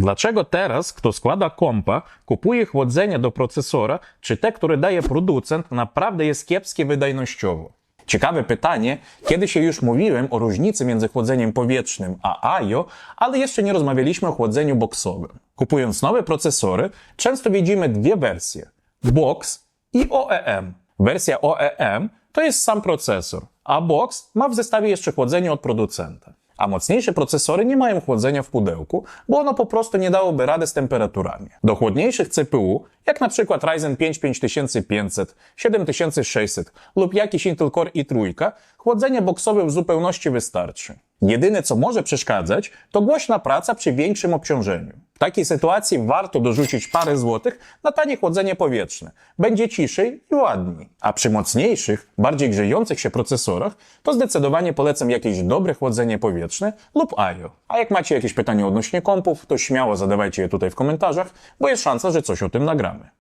Dlaczego teraz, kto składa kompa, kupuje chłodzenie do procesora, czy te, które daje producent, naprawdę jest kiepskie wydajnościowo? Ciekawe pytanie, kiedy się już mówiłem o różnicy między chłodzeniem powietrznym a AIO, ale jeszcze nie rozmawialiśmy o chłodzeniu boksowym. Kupując nowe procesory, często widzimy dwie wersje: box i OEM. Wersja OEM to jest sam procesor, a box ma w zestawie jeszcze chłodzenie od producenta. A mocniejsze procesory nie mają chłodzenia w pudełku, bo ono po prostu nie dałoby rady z temperaturami. Do chłodniejszych CPU, jak na przykład Ryzen 5 5500, 7600 lub jakiś Intel Core i3, chłodzenie boksowe w zupełności wystarczy. Jedyne co może przeszkadzać, to głośna praca przy większym obciążeniu. Takiej sytuacji warto dorzucić parę złotych na tanie chłodzenie powietrzne. Będzie ciszej i ładniej. A przy mocniejszych, bardziej grzejących się procesorach, to zdecydowanie polecam jakieś dobre chłodzenie powietrzne lub AIO. A jak macie jakieś pytania odnośnie kompów, to śmiało zadawajcie je tutaj w komentarzach, bo jest szansa, że coś o tym nagramy.